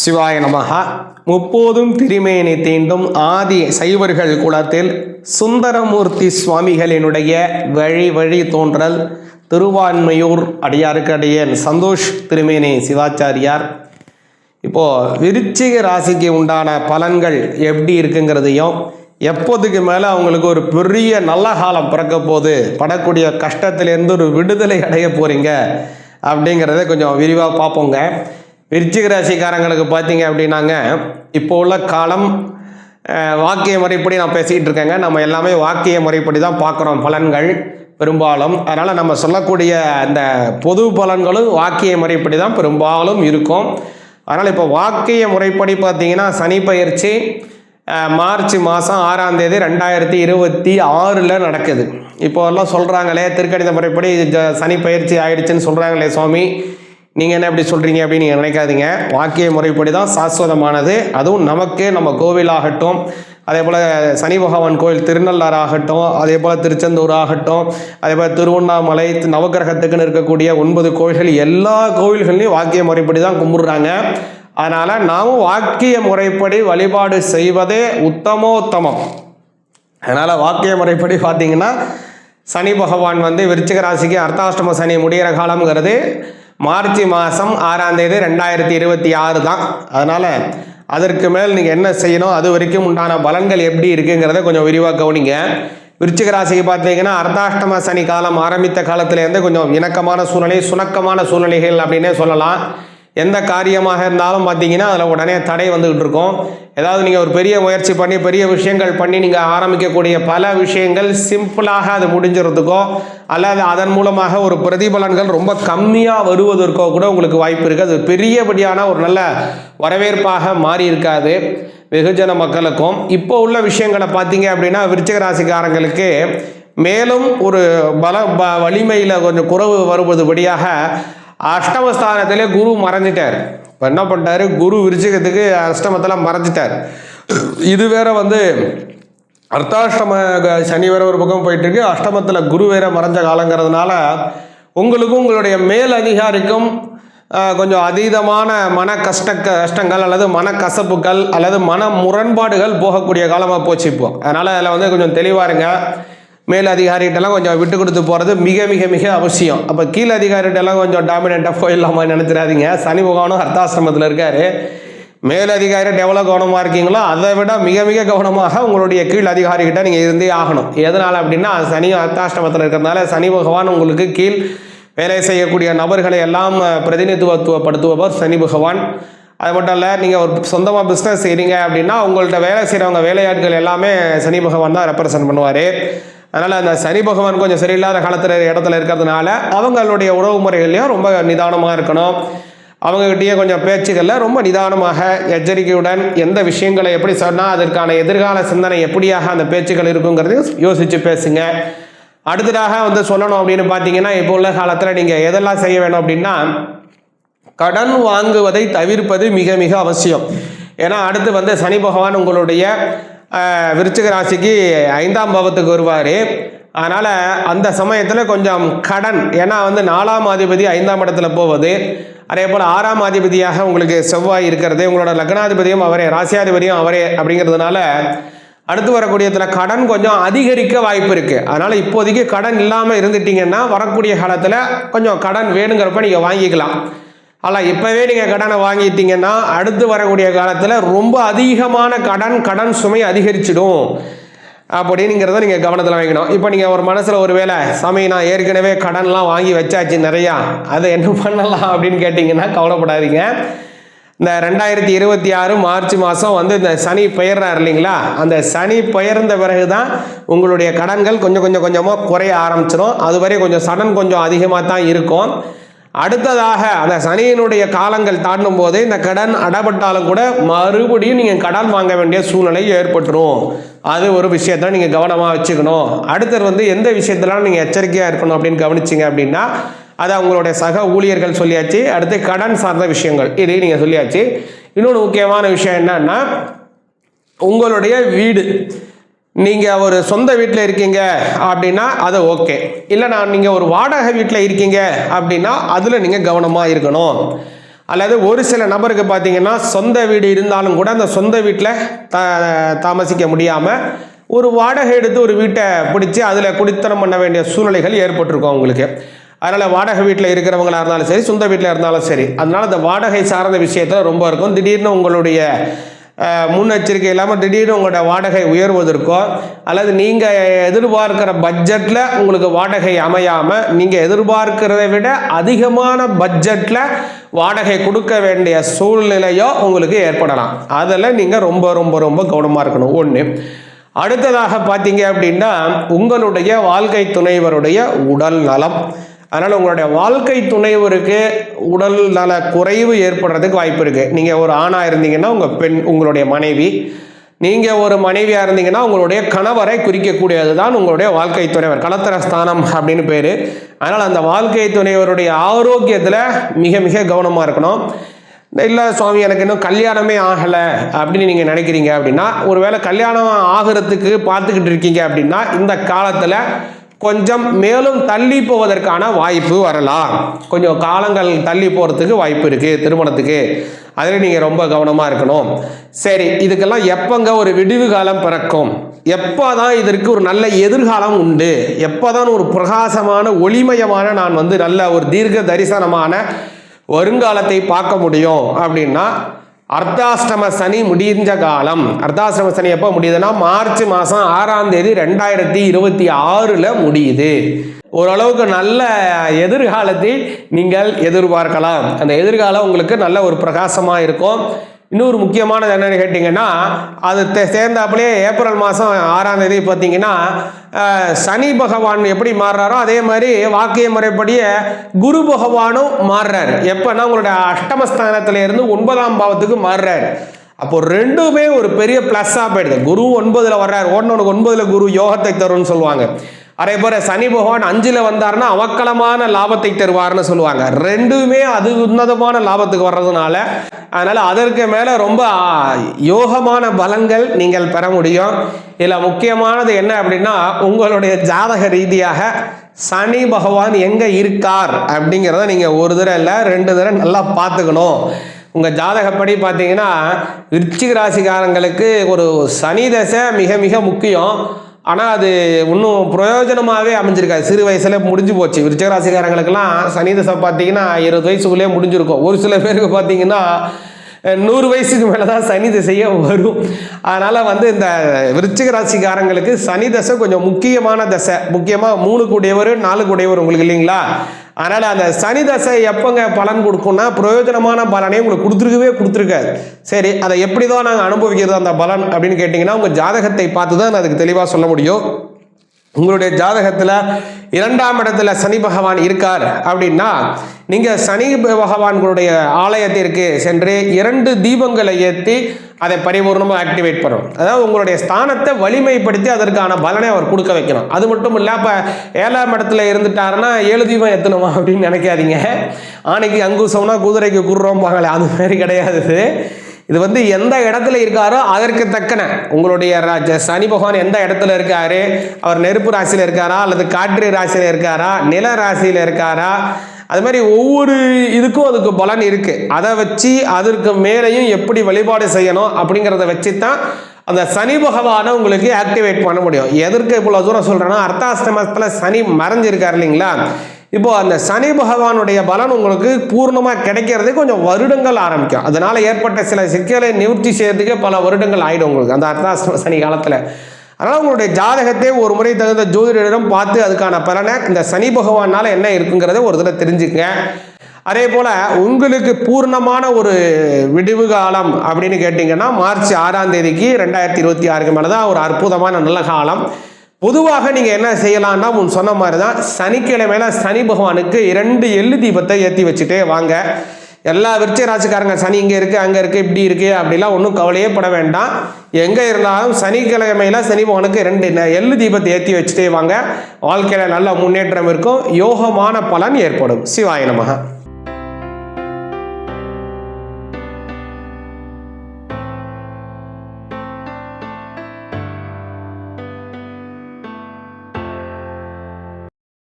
சிவாய நமகா முப்போதும் திருமேனி தீண்டும் ஆதி சைவர்கள் குலத்தில் சுந்தரமூர்த்தி சுவாமிகளினுடைய வழி வழி தோன்றல் திருவான்மையூர் அடியாருக்கடியன் சந்தோஷ் திருமேனி சிவாச்சாரியார். இப்போது விருச்சிக ராசிக்கு உண்டான பலன்கள் எப்படி இருக்குங்கிறதையும் எப்போதுக்கு மேலே அவங்களுக்கு ஒரு பெரிய நல்ல காலம் பிறக்க போது படக்கூடிய கஷ்டத்திலேருந்து ஒரு விடுதலை அடைய போகிறீங்க அப்படிங்கிறத கொஞ்சம் விரிவாக பார்ப்போங்க. விருச்சிக ராசிக்காரங்களுக்கு பார்த்தீங்க அப்படின்னாங்க இப்போ உள்ள காலம் வாக்கிய முறைப்படி நான் பேசிக்கிட்டு இருக்கேங்க. நம்ம எல்லாமே வாக்கிய முறைப்படி தான் பார்க்குறோம் பலன்கள் பெரும்பாலும். அதனால் நம்ம சொல்லக்கூடிய அந்த பொது பலன்களும் வாக்கிய முறைப்படி தான் பெரும்பாலும் இருக்கும். அதனால் இப்போ வாக்கிய முறைப்படி பார்த்தீங்கன்னா சனி பயிற்சி மார்ச் மாதம் ஆறாம் தேதி ரெண்டாயிரத்தி இருபத்தி ஆறில் நடக்குது. இப்போ எல்லாம் சொல்கிறாங்களே திருக்கணித முறைப்படி சனி பயிற்சி ஆயிடுச்சுன்னு சொல்கிறாங்களே சுவாமி. நீங்கள் என்ன இப்படி சொல்கிறீங்க அப்படின்னு நீங்கள் நினைக்காதீங்க. வாக்கிய முறைப்படி தான் சாஸ்வதமானது. அதுவும் நமக்கு நம்ம கோவிலாகட்டும் அதே போல் சனி பகவான் கோயில் திருநள்ளார் ஆகட்டும் அதே போல் திருச்செந்தூர் ஆகட்டும் அதே போல் திருவண்ணாமலை நவக்கிரகத்துக்குன்னு இருக்கக்கூடிய ஒன்பது கோயில்கள் எல்லா கோவில்கள்லையும் வாக்கிய முறைப்படி தான் கும்பிடுறாங்க. அதனால் நாமும் வாக்கிய முறைப்படி வழிபாடு செய்வதே உத்தமோத்தமம். அதனால் வாக்கிய முறைப்படி பார்த்தீங்கன்னா சனி பகவான் வந்து விருச்சிக ராசிக்கு அர்த்தாஷ்டம சனி முடிகிற காலம்ங்கிறது மார்ச் மாதம் ஆறாம் தேதி ரெண்டாயிரத்தி இருபத்தி ஆறு தான். அதனால் அதற்கு மேல் நீங்கள் என்ன செய்யணும் அது வரைக்கும் உண்டான பலன்கள் எப்படி இருக்குங்கிறத கொஞ்சம் விரிவாக கவனிங்க. விருச்சிக ராசிக்கு பார்த்தீங்கன்னா அர்த்தாஷ்டம சனி காலம் ஆரம்பித்த காலத்திலேருந்து கொஞ்சம் இணக்கமான சூழ்நிலை சுணக்கமான சூழ்நிலைகள் அப்படின்னே சொல்லலாம். எந்த காரியமாக இருந்தாலும் பார்த்தீங்கன்னா அதில் உடனே தடை வந்துகிட்டு இருக்கும். ஏதாவது நீங்கள் ஒரு பெரிய முயற்சி பண்ணி பெரிய விஷயங்கள் பண்ணி நீங்கள் ஆரம்பிக்கக்கூடிய பல விஷயங்கள் சிம்பிளாக அது முடிஞ்சுறதுக்கோ அல்லது அதன் மூலமாக ஒரு பிரதிபலன்கள் ரொம்ப கம்மியாக வருவதற்கோ கூட உங்களுக்கு வாய்ப்பு இருக்குது அது பெரியபடியான ஒரு நல்ல வரவேற்பாக மாறி இருக்காது. வெகுஜன மக்களுக்கும். இப்போ உள்ள விஷயங்களை பார்த்தீங்க அப்படின்னா விருச்சிக ராசிக்காரங்களுக்கு மேலும் ஒரு பல ப வலிமையில் கொஞ்சம் குறைவு வருவதுபடியாக அஷ்டமஸ்தானத்திலே குரு மறைஞ்சிட்டார். இப்போ என்ன பண்ணிட்டாரு? குரு விருச்சிகத்துக்கு அஷ்டமத்தில் மறைஞ்சிட்டார். இது வேற வந்து அர்த்தாஷ்டம க- சனி வேற ஒரு பக்கம் போயிட்டு இருக்கு அஷ்டமத்தில் குரு வேற மறைஞ்ச காலங்கிறதுனால உங்களுக்கும் உங்களுடைய மேல் அதிகாரிக்கும் கொஞ்சம் அதீதமான மன கஷ்ட கஷ்டங்கள் அல்லது மன கசப்புகள் அல்லது மன முரண்பாடுகள் போகக்கூடிய காலமாக போச்சு இப்போ. அதனால் அதில் வந்து கொஞ்சம் தெளிவாக இருங்க. மேல் அதிகாரிகிட்டலாம் கொஞ்சம் விட்டு கொடுத்து போகிறது மிக மிக மிக அவசியம். அப்போ கீழ் அதிகாரிகிட்டலாம் கொஞ்சம் டாமினேட்டாக போயிடலாமா நினைச்சிடாதீங்க. சனி பகவானும் அர்த்தாசிரமத்தில் இருக்கார். மேல் அதிகாரிகிட்ட எவ்வளோ கவனமாக இருக்கீங்களோ அதை விட மிக மிக கவனமாக உங்களுடைய கீழ் அதிகாரிகிட்ட நீங்கள் இருந்தே ஆகணும். எதனால் அப்படின்னா சனி அர்த்தாஷ்டமத்தில் இருக்கிறதுனால சனி பகவான் உங்களுக்கு கீழ் வேலை செய்யக்கூடிய நபர்களை எல்லாம் அஹ், பிரதிநிதித்துவப்படுத்துபவர் சனி பகவான். அது மட்டும் இல்லை நீங்கள் ஒரு சொந்தமாக பிஸ்னஸ் செய்கிறீங்க அப்படின்னா உங்கள்கிட்ட வேலை செய்கிறவங்க வேலையாட்கள் எல்லாமே சனி பகவான் தான் ரெப்ரசன்ட் பண்ணுவார். அதனால் அந்த சனி பகவான் கொஞ்சம் சரியில்லாத காலத்தில் இடத்துல இருக்கிறதுனால அவங்களுடைய உறவு முறைகள்லையும் ரொம்ப நிதானமாக இருக்கணும். அவங்ககிட்டயே கொஞ்சம் பேச்சுகளில் ரொம்ப நிதானமாக எச்சரிக்கையுடன் எந்த விஷயங்களை எப்படி சொன்னால் அதற்கான எதிர்கால சிந்தனை எப்படியாக அந்த பேச்சுக்கள் இருக்குங்கிறதையும் யோசித்து பேசுங்க. அடுத்ததாக வந்து சொல்லணும் அப்படின்னு பார்த்தீங்கன்னா இப்போ உள்ள காலத்தில் நீங்கள் எதெல்லாம் செய்ய வேணும் அப்படின்னா கடன் வாங்குவதை தவிர்ப்பது மிக மிக அவசியம். ஏன்னா அடுத்து வந்து சனி பகவான் உங்களுடைய விருச்சிக ராசிக்கு ஐந்தாம் பாவத்துக்கு வருவார். அதனால் அந்த சமயத்தில் கொஞ்சம் கடன் ஏன்னா வந்து நாலாம் அதிபதி ஐந்தாம் இடத்துல போவது. அதே போல் ஆறாம் அதிபதியாக உங்களுக்கு செவ்வாய் இருக்கிறது. உங்களோட லக்னாதிபதியும் அவரே ராசியாதிபதியும் அவரே அப்படிங்கிறதுனால அடுத்து வரக்கூடியதில் கடன் கொஞ்சம் அதிகரிக்க வாய்ப்பு இருக்குது அதனால் இப்போதைக்கு கடன் இல்லாமல் இருந்துட்டீங்கன்னா வரக்கூடிய காலத்தில் கொஞ்சம் கடன் வேணுங்கிறப்ப நீங்கள் வாங்கிக்கலாம். ஆனால் இப்போவே நீங்கள் கடனை வாங்கிட்டீங்கன்னா அடுத்து வரக்கூடிய காலத்தில் ரொம்ப அதிகமான கடன் கடன் சுமை அதிகரிச்சிடும் அப்படிங்கிறத நீங்கள் கவனத்தில் வாங்கிக்கணும் இப்போ நீங்கள் ஒரு மனசில் ஒரு வேளை சாமி நான் ஏற்கனவே கடன்லாம் வாங்கி வச்சாச்சு நிறையா அதை என்ன பண்ணலாம் அப்படின்னு கேட்டிங்கன்னா கவலைப்படாதீங்க. இந்த ரெண்டாயிரத்தி இருபத்தி ஆறு மார்ச் மாதம் வந்து இந்த சனி பெயர்றார் இல்லைங்களா? அந்த சனி பெயர்ந்த பிறகு தான் உங்களுடைய கடன்கள் கொஞ்சம் கொஞ்சம் கொஞ்சமாக குறைய ஆரம்பிச்சிடும். அதுவரை கொஞ்சம் சடன் கொஞ்சம் அதிகமாக தான் இருக்கும். அடுத்ததாக அந்த சனியினுடைய காலங்கள் தாண்டும் போது இந்த கடன் அடப்பட்டாலும் கூட மறுபடியும் நீங்கள் கடன் வாங்க வேண்டிய சூழ்நிலை ஏற்பட்டுரும். அது ஒரு விஷயத்த நீங்கள் கவனமாக வச்சுக்கணும். அடுத்தது வந்து எந்த விஷயத்தெல்லாம் நீங்கள் எச்சரிக்கையாக இருக்கணும் அப்படின்னு கவனிச்சிங்க அப்படின்னா அதை உங்களுடைய சக ஊழியர்கள் சொல்லியாச்சு. அடுத்து கடன் சார்ந்த விஷயங்கள் இதையும் நீங்கள் சொல்லியாச்சு. இன்னொன்று முக்கியமான விஷயம் என்னன்னா உங்களுடைய வீடு. நீங்கள் ஒரு சொந்த வீட்டில் இருக்கீங்க அப்படின்னா அது ஓகே. இல்லை நான் நீங்கள் ஒரு வாடகை வீட்டில் இருக்கீங்க அப்படின்னா அதில் நீங்கள் கவனமாக இருக்கணும். அல்லது ஒரு சில நபருக்கு பார்த்தீங்கன்னா சொந்த வீடு இருந்தாலும் கூட அந்த சொந்த வீட்டில் த தாமசிக்க முடியாமல் ஒரு வாடகை எடுத்து ஒரு வீட்டை பிடிச்சி அதில் குடித்தனம் பண்ண வேண்டிய சூழ்நிலைகள் ஏற்பட்டிருக்கும் அவங்களுக்கு. அதனால் வாடகை வீட்டில் இருக்கிறவங்களா இருந்தாலும் சரி சொந்த வீட்டில் இருந்தாலும் சரி. அதனால் அந்த வாடகை சார்ந்த விஷயத்தில் ரொம்ப இருக்கும். திடீர்னு உங்களுடைய முன்னெச்சரிக்கை இல்லாமல் திடீர்னு உங்களோட வாடகை உயர்வதற்கோ அல்லது நீங்கள் எதிர்பார்க்கிற பட்ஜெட்டில் உங்களுக்கு வாடகை அமையாமல் நீங்கள் எதிர்பார்க்கிறதை விட அதிகமான பட்ஜெட்டில் வாடகை கொடுக்க வேண்டிய சூழ்நிலையோ உங்களுக்கு ஏற்படலாம். அதில் நீங்கள் ரொம்ப ரொம்ப ரொம்ப கவனமாக இருக்கணும். ஒன்று அடுத்ததாக பார்த்தீங்க அப்படின்னா உங்களுடைய வாழ்க்கை துணைவருடைய உடல் நலம் அதனால் உங்களுடைய வாழ்க்கை துணைவருக்கு உடல் நல குறைவு ஏற்படுறதுக்கு வாய்ப்பு இருக்குது நீங்கள் ஒரு ஆணாக இருந்தீங்கன்னா உங்கள் பெண் உங்களுடைய மனைவி. நீங்கள் ஒரு மனைவியாக இருந்தீங்கன்னா உங்களுடைய கணவரை குறிக்கக்கூடியது தான் உங்களுடைய வாழ்க்கை துணைவர். கலத்தர ஸ்தானம் அப்படின்னு பேர். அதனால் அந்த வாழ்க்கை துணைவருடைய ஆரோக்கியத்தில் மிக மிக கவனமாக இருக்கணும். இல்லை சுவாமி எனக்கு இன்னும் கல்யாணமே ஆகலை அப்படின்னு நீங்கள் நினைக்கிறீங்க அப்படின்னா ஒருவேளை கல்யாணம் ஆகிறதுக்கு பார்த்துக்கிட்டு இருக்கீங்க அப்படின்னா இந்த காலத்தில் கொஞ்சம் மேலும் தள்ளி போவதற்கான வாய்ப்பு வரலாம். கொஞ்சம் காலங்கள் தள்ளி போகிறதுக்கு வாய்ப்பு இருக்குது திருமணத்துக்கு. அதில் நீங்கள் ரொம்ப கவனமாக இருக்கணும். சரி இதுக்கெல்லாம் எப்போங்க ஒரு விடிவு காலம் பிறக்கும்? எப்போ தான் இதற்கு ஒரு நல்ல எதிர்காலம் உண்டு? எப்போ தான் ஒரு பிரகாசமான ஒளிமயமான நான் வந்து நல்ல ஒரு தீர்க்க தரிசனமான வருங்காலத்தை பார்க்க முடியும் அப்படின்னா அர்த்தாஷ்டம சனி முடிஞ்ச காலம். அர்த்தாஷ்டம சனி எப்போ முடியுதுன்னா மார்ச் மாதம் ஆறாம் தேதி ரெண்டாயிரத்தி இருபத்தி ஆறில் முடியுது. ஓரளவுக்கு நல்ல எதிர்காலத்தை நீங்கள் எதிர்பார்க்கலாம். அந்த எதிர்காலம் உங்களுக்கு நல்ல ஒரு பிரகாசமாக இருக்கும். இன்னொரு முக்கியமானது என்னன்னு கேட்டிங்கன்னா அது தே- சேர்ந்தாப்புலேயே ஏப்ரல் மாதம் ஆறாம் தேதி பார்த்தீங்கன்னா சனி பகவான் எப்படி மாறுறாரோ அதே மாதிரி வாக்கிய முறைப்படியே குரு பகவானும் மாறுறாரு. எப்போன்னா உங்களுடைய அஷ்டமஸ்தானத்துல இருந்து ஒன்பதாம் பாவத்துக்கு மாறுறாரு. அப்போ ரெண்டுமே ஒரு பெரிய ப்ளஸ்ஸாக போயிடுது. குரு ஒன்பதில் வர்றாரு. ஒன்று ஒன்பதில் குரு யோகத்தை தரும்னு சொல்லுவாங்க. அதே போல சனி பகவான் அஞ்சில் வந்தாருன்னா அவக்கலமான லாபத்தை தருவார்னு சொல்லுவாங்க. ரெண்டுமே அது உன்னதமான லாபத்துக்கு வர்றதுனால அதனால் அதற்கு மேலே ரொம்ப யோகமான பலன்கள் நீங்கள் பெற முடியும். இதில் முக்கியமானது என்ன அப்படின்னா உங்களுடைய ஜாதக ரீதியாக சனி பகவான் எங்கே இருக்கார் அப்படிங்கிறத நீங்கள் ஒரு தடவை இல்லை ரெண்டு தடவை நல்லா பார்த்துக்கணும். உங்கள் ஜாதகப்படி பார்த்தீங்கன்னா விருச்சிக ராசிக்காரங்களுக்கு ஒரு சனி தசை மிக மிக முக்கியம். ஆனால் அது இன்னும் பிரயோஜனமாகவே அமைஞ்சிருக்காது. சிறு வயசில் முடிஞ்சு போச்சு. விருச்சகராசிக்காரங்களுக்கெல்லாம் சனி தசை பார்த்தீங்கன்னா இருபது வயசுக்குள்ளேயே முடிஞ்சிருக்கும். ஒரு சில பேருக்கு பார்த்தீங்கன்னா நூறு வயசுக்கு மேலே தான் சனி திசையே வரும். அதனால் வந்து இந்த விருச்சிக ராசிக்காரங்களுக்கு சனி தசை கொஞ்சம் முக்கியமான தசை. முக்கியமாக மூணு கூடியவர் நாலு கூடியவர் உங்களுக்கு இல்லைங்களா? அதனால் அந்த சனி தசை எப்போங்க பலன் கொடுக்கும்னா பிரயோஜனமான பலனே உங்களுக்கு கொடுத்துருக்கவே கொடுத்துருக்காது சரி அதை எப்படி தான் நாங்கள் அனுபவிக்கிறது அந்த பலன் அப்படின்னு கேட்டிங்கன்னா உங்கள் ஜாதகத்தை பார்த்து தான் அதுக்கு தெளிவாக சொல்ல முடியும். உங்களுடைய ஜாதகத்தில் இரண்டாம் இடத்துல சனி பகவான் இருக்கார் அப்படின்னா நீங்கள் சனி பகவான்களுடைய ஆலயத்திற்கு சென்று இரண்டு தீபங்களை ஏற்றி அதை பரிபூர்ணமாக ஆக்டிவேட் பண்ணணும். அதாவது உங்களுடைய ஸ்தானத்தை வலிமைப்படுத்தி அதற்கான பலனை அவர் கொடுக்க வைக்கணும். அது மட்டும் இல்லை இப்போ ஏழாம் இடத்துல இருந்துட்டாருன்னா ஏழு தீபம் எத்தணுமா அப்படின்னு நினைக்காதீங்க. ஆணைக்கு அங்குசம்னா குதிரைக்கு குர்றோம்பாங்களே அது மாதிரி கிடையாது. இது. வந்து எந்த இடத்துல இருக்காரோ அதற்கு தக்கன. உங்களுடைய சனி பகவான் எந்த இடத்துல இருக்காரு? அவர் நெருப்பு ராசியில் இருக்காரா? அல்லது காற்று ராசியில் இருக்காரா? நில ராசியில் இருக்காரா? அது மாதிரி ஒவ்வொரு இதுக்கும் அதுக்கு பலன் இருக்கு. அதை வச்சு அதற்கு மேலேயும் எப்படி வழிபாடு செய்யணும் அப்படிங்கிறத வச்சு தான் அந்த சனி பகவானை உங்களுக்கு ஆக்டிவேட் பண்ண முடியும். எதற்கு இவ்வளோ தூரம் சொல்கிறேன்னா அர்த்தாஷ்டமத்தில் சனி மறைஞ்சிருக்காரு இல்லைங்களா? இப்போ அந்த சனி பகவானுடைய பலன் உங்களுக்கு பூர்ணமாக கிடைக்கிறது கொஞ்சம் வருடங்கள் ஆரம்பிக்கும். அதனால ஏற்பட்ட சில சிக்கலை நிவர்த்தி செய்யறதுக்கே பல வருடங்கள் ஆகிடும் உங்களுக்கு. அந்த அர்த்தாசிரம சனி காலத்தில். அதனால் உங்களுடைய ஜாதகத்தை ஒரு முறை தகுந்த ஜோதிடரிடம் பார்த்து அதுக்கான பலனை இந்த சனி பகவானால் என்ன இருக்குங்கிறத ஒரு தடவை தெரிஞ்சுக்கங்க. அதே போல் உங்களுக்கு பூர்ணமான ஒரு விடிவு காலம் அப்படின்னு கேட்டிங்கன்னா மார்ச் ஆறாம் தேதிக்கு ரெண்டாயிரத்தி இருபத்தி ஆறுக்கு மேலே தான் ஒரு அற்புதமான நல்ல காலம். பொதுவாக நீங்கள் என்ன செய்யலாம்னா முன் சொன்ன மாதிரி தான் சனிக்கிழமையில சனி பகவானுக்கு இரண்டு எள்ளு தீபத்தை ஏற்றி வச்சுட்டே வாங்க. எல்லா விருச்ச ராசிக்காரங்க சனி இங்கே இருக்குது அங்கே இருக்குது இப்படி இருக்குது அப்படிலாம் ஒன்றும் கவலையே பட வேண்டாம். எங்கே இருந்தாலும் சனிக்கிழமையில் சனி பகவானுக்கு ரெண்டு ந- எள்ளு தீபத்தை ஏற்றி வச்சுட்டே வாங்க. வாழ்க்கையில் நல்ல முன்னேற்றம் இருக்கும். யோகமான பலன் ஏற்படும். சிவாய நமக.